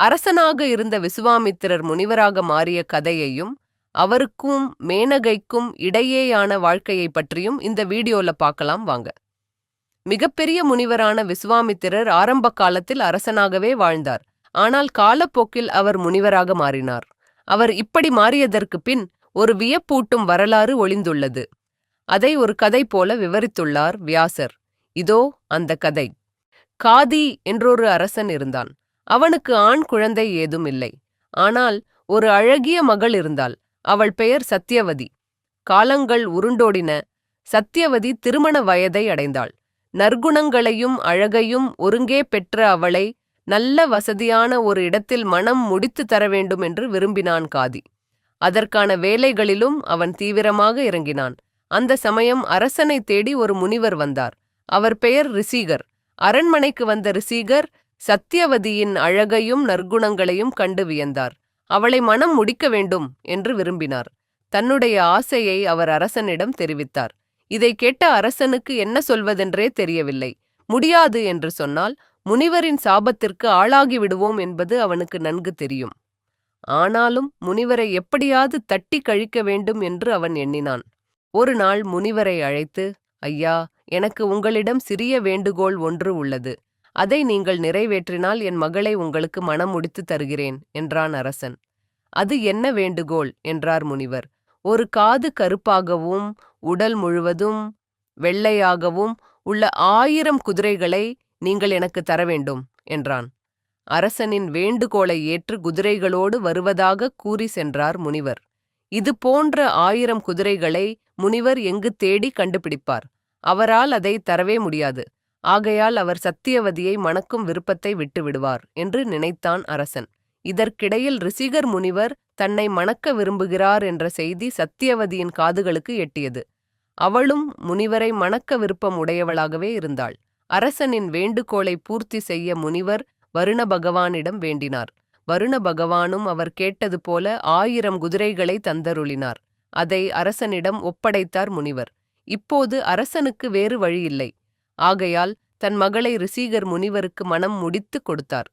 அரசனாக இருந்த விசுவாமித்திரர் முனிவராக மாறிய கதையையும் அவருக்கும் மேனகைக்கும் இடையேயான வாழ்க்கையை பற்றியும் இந்த வீடியோல பார்க்கலாம் வாங்க. மிகப்பெரிய முனிவரான விசுவாமித்திரர் ஆரம்ப காலத்தில் அரசனாகவே வாழ்ந்தார். ஆனால் காலப்போக்கில் அவர் முனிவராக மாறினார். அவர் இப்படி மாறியதற்கு பின் ஒரு வியப்பூட்டும் வரலாறு ஒளிந்துள்ளது. அதை ஒரு கதை போல விவரித்துள்ளார் வியாசர். இதோ அந்த கதை. காதி என்றொரு அரசன் இருந்தான். அவனுக்கு ஆண் குழந்தை ஏதும் இல்லை. ஆனால் ஒரு அழகிய மகள் இருந்தாள். அவள் பெயர் சத்யவதி. காலங்கள் உருண்டோடின சத்யவதி திருமண வயதை அடைந்தாள். நற்குணங்களையும் அழகையும் ஒருங்கே பெற்ற அவளை நல்ல வசதியான ஒரு இடத்தில் மனம் முடித்து தர வேண்டும் என்று விரும்பினான் காதி. அதற்கான வேலைகளிலும் அவன் தீவிரமாக இறங்கினான். அந்த சமயம் அரசனை தேடி ஒரு முனிவர் வந்தார். அவர் பெயர் ரிசீகர். அரண்மனைக்கு வந்த ரிசீகர் சத்தியவதியின் அழகையும் நற்குணங்களையும் கண்டு வியந்தார். அவளை மனம் முடிக்க வேண்டும் என்று விரும்பினார். தன்னுடைய ஆசையை அவர் அரசனிடம் தெரிவித்தார். இதை கேட்ட அரசனுக்கு என்ன சொல்வதென்றே தெரியவில்லை. முடியாது என்று சொன்னால் முனிவரின் சாபத்திற்கு ஆளாகி விடுவோம் என்பது அவனுக்கு நன்கு தெரியும். ஆனாலும் முனிவரை எப்படியாவது தட்டி கழிக்க வேண்டும் என்று அவன் எண்ணினான். ஒரு நாள் முனிவரை அழைத்து ஐயா எனக்கு உங்களிடம் சிறிய வேண்டுகோள் ஒன்று உள்ளது. அதை நீங்கள் நிறைவேற்றினால் என் மகளை உங்களுக்கு மனம் முடித்து தருகிறேன் என்றான் அரசன். அது என்ன வேண்டுகோள்? என்றார் முனிவர். ஒரு காது கருப்பாகவும் உடல் முழுவதும் வெள்ளையாகவும் உள்ள ஆயிரம் குதிரைகளை நீங்கள் எனக்கு தர வேண்டும் என்றான். அரசனின் வேண்டுகோளை ஏற்று குதிரைகளோடு வருவதாக கூறி சென்றார் முனிவர். இது போன்ற ஆயிரம் குதிரைகளை முனிவர் எங்கு தேடி கண்டுபிடிப்பார். அவரால் அதை தரவே முடியாது. ஆகையால் அவர் சத்தியவதியை மணக்கும் விருப்பத்தை விட்டுவிடுவார் என்று நினைத்தான் அரசன். இதற்கிடையில் ரிசிகர் முனிவர் தன்னை மணக்க விரும்புகிறார் என்ற செய்தி சத்தியவதியின் காதுகளுக்கு எட்டியது. அவளும் முனிவரை மணக்க விருப்பம் உடையவளாகவே இருந்தாள். அரசனின் வேண்டுகோளை பூர்த்தி செய்ய முனிவர் வருண பகவானிடம் வேண்டினார். வருண பகவானும் அவர் கேட்டது போல ஆயிரம் குதிரைகளை தந்தருளினார். அதை அரசனிடம் ஒப்படைத்தார் முனிவர். இப்போது அரசனுக்கு வேறு வழியில்லை. ஆகையால் தன் மகளை ரிசீகர் முனிவருக்கு மனம் முடித்து கொடுத்தார்.